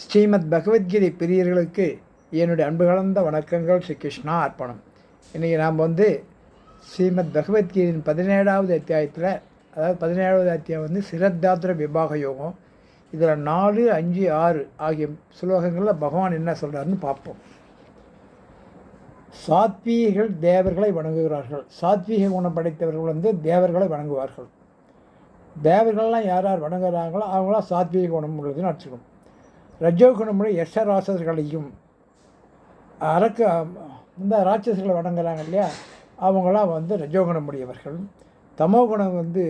ஸ்ரீமத் பகவத்கீதை பிரியர்களுக்கு என்னுடைய அன்பு கலந்த வணக்கங்கள் ஸ்ரீ கிருஷ்ணா அர்ப்பணம். இன்றைக்கி நாம் வந்து ஸ்ரீமத் பகவத்கீதையின் பதினேழாவது அத்தியாயத்தில் அதாவது பதினேழாவது அத்தியாயம் வந்து சிரத்தாத்திர விபாக யோகம். இதில் நாலு அஞ்சு ஆறு ஆகிய ஸ்லோகங்களில் பகவான் என்ன சொல்கிறாருன்னு பார்ப்போம். சாத்வீகர்கள் தேவர்களை வணங்குகிறார்கள். சாத்வீக குணம் படைத்தவர்கள் வந்து தேவர்களை வணங்குவார்கள். தேவர்கள்லாம் யார் யார் வணங்குறாங்களோ அவங்களாம் சாத்வீக குணம் உள்ளதுன்னு அடிச்சுக்கணும் ரஜோ குணமுடைய ராசர்களையும் அரக்க இந்த ராட்சசர்களை வணங்குறாங்க இல்லையா? அவங்களாம் வந்து ரஜோகுணமுடையவர்கள். தமோகுணம் தமோ குணம் வந்து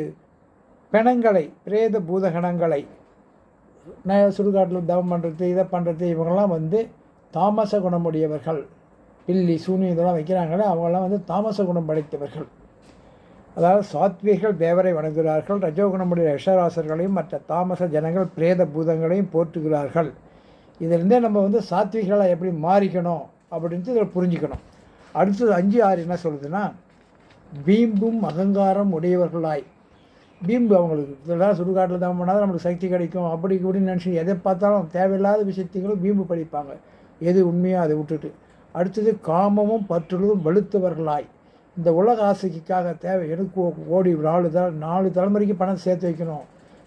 பிணங்களை பிரேத பூதகணங்களை சுடுகாட்டில் தவம் பண்ணுறது இதை பண்ணுறது இவங்கெல்லாம் வந்து தாமச குணமுடையவர்கள் பில்லி சூனி இதெல்லாம் வைக்கிறாங்களே அவங்கெல்லாம் வந்து தாமச குணம் படைத்தவர்கள். அதாவது சாத்விகள் தேவரை வணங்குகிறார்கள் ரஜோகுணமுடைய யஷராசர்களையும் மற்ற தாமச ஜனங்கள் பிரேத பூதங்களையும் போற்றுகிறார்கள். இதிலிருந்தே நம்ம வந்து சாத்விகளாக எப்படி மாறிக்கணும் அப்படின்ட்டு இதில் புரிஞ்சுக்கணும். அடுத்தது அஞ்சு ஆறு என்ன சொல்லுதுன்னா பீம்பும் அகங்காரம் உடையவர்களாய். பீம்பு அவங்களுக்கு இதெல்லாம் சுடுகாட்டில் தான் பண்ணால் நம்மளுக்கு சக்தி கிடைக்கும். அப்படி இப்படின்னு நினச்சி எதை பார்த்தாலும் தேவையில்லாத விஷயத்தையும் பீம்பு படிப்பாங்க. எது உண்மையோ அதை விட்டுட்டு. அடுத்தது காமமும் பற்றுவதும் வெளுத்தவர்களாய். இந்த உலக ஆசைக்காக தேவை எனக்கு ஓ- ஓடி நாலு த நாலு தலைமுறைக்கு பணம் சேர்த்து வைக்கணும்.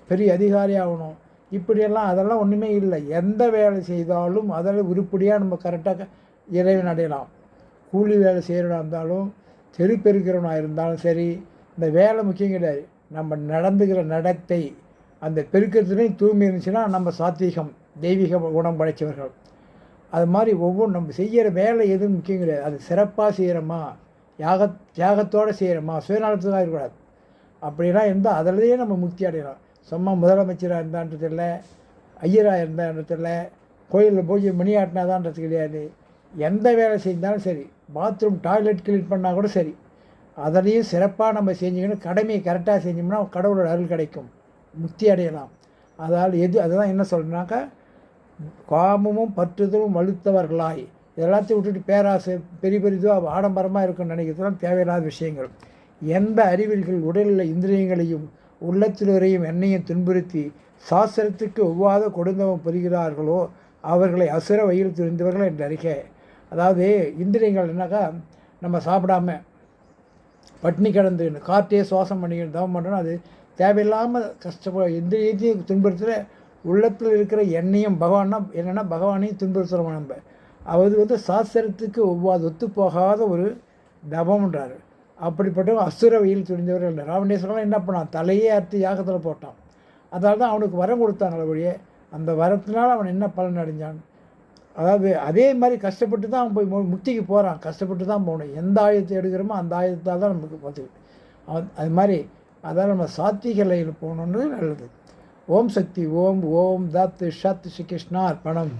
பெரிய அதிகாரி ஆகணும். இப்படியெல்லாம் அதெல்லாம் ஒன்றுமே இல்லை. எந்த வேலை செய்தாலும் அதில் உருப்படியாக நம்ம கரெக்டாக இறைவன் அடையலாம். கூலி வேலை செய்கிறவனா இருந்தாலும் தெரு பெருக்கிறவனாக இருந்தாலும் சரி இந்த வேலை முக்கியம் கிடையாது. நம்ம நடந்துக்கிற நடத்தை அந்த பெருக்கிறதுலேயும் தூய்மை இருந்துச்சுன்னா நம்ம சாத்வீகம் தெய்வீக குணம் படைத்தவர்கள் அது மாதிரி ஒவ்வொரு நம்ம செய்கிற வேலை எதுவும் முக்கியம் கிடையாது. அது சிறப்பாக செய்கிறோமா யாக தியாகத்தோடு செய்கிறோமா சுயநலத்துக்காக இருக்கக்கூடாது. அப்படிலாம் இருந்தால் அதிலேயே நம்ம முக்தி அடையலாம். சும்மா முதலமைச்சராக இருந்தான்றது இல்லை ஐயராக இருந்தான்றது இல்லை கோயிலில் பூஜை மணி ஆட்டினாதான்றது கிடையாது. எந்த வேலை செஞ்சாலும் சரி பாத்ரூம் டாய்லெட் க்ளீன் பண்ணால் கூட சரி. அதிலையும் சிறப்பாக நம்ம செஞ்சுக்கணும் கடமையை கரெக்டாக செஞ்சோம்னா கடவுளோட அருள் கிடைக்கும். முக்தி அடையலாம். அதால் எது அதுதான் என்ன சொல்கிறேன்னாக்கா காமமும் பற்றுதலும் வலுத்தவர்களாய். இதெல்லாத்தையும் விட்டுட்டு பேராசை பெரிய பெரிதோ ஆடம்பரமாக இருக்குன்னு நினைக்கிறதுலாம் தேவையில்லாத விஷயங்கள். எந்த அறிவில்கள் உடலில் இந்திரியங்களையும் உள்ளத்தில் வரையும் எண்ணெயும் துன்புறுத்தி சாஸ்திரத்துக்கு ஒவ்வாத கொடுந்தவம் புரிகிறார்களோ அவர்களை அசுர வழியில் துணிந்தவர்கள் என்று அறிக்கை அதாவது இந்திரியங்கள் என்னக்கா? நம்ம சாப்பிடாம பட்னி கிடந்து காற்றையே சுவாசம் பண்ணிக்கணும் தவம் பண்ணுறோம் அது தேவையில்லாமல் கஷ்டப்பட இந்திரியத்தையும் துன்புறுத்துகிற உள்ளத்தில் இருக்கிற எண்ணெயும் பகவான்னா என்னென்னா பகவானையும் துன்புறுத்துகிறோம் நம்ம? அவர் வந்து சாஸ்திரத்துக்கு ஒவ்வாது ஒத்துப்போகாத ஒரு தபம்ன்றார் அப்படிப்பட்ட அசுர வெயில் துணிந்தவர்கள் ராவணேஸ்வரன் என்ன பண்ணான்? தலையே அறுத்து யாகத்தில் போட்டான். அதனால தான் அவனுக்கு வரம் கொடுத்தான் நல்லபடியே அந்த வரத்தினால் அவன் என்ன பலன் அடைஞ்சான்? அதாவது அதே மாதிரி கஷ்டப்பட்டு தான் அவன் போய் முக்திக்கு போகிறான் கஷ்டப்பட்டு தான் போகணும். எந்த ஆயுதத்தை எடுக்கிறோமோ அந்த ஆயுதத்தால் தான் நமக்கு பார்த்து அவன் அது மாதிரி அதான் நம்ம சாத்விக லையில் போகணுன்றது நல்லது. ஓம் சக்தி ஓம் ஓம் தத் ஷத் ஸ்ரீ கிருஷ்ணா அர்ப்பணம்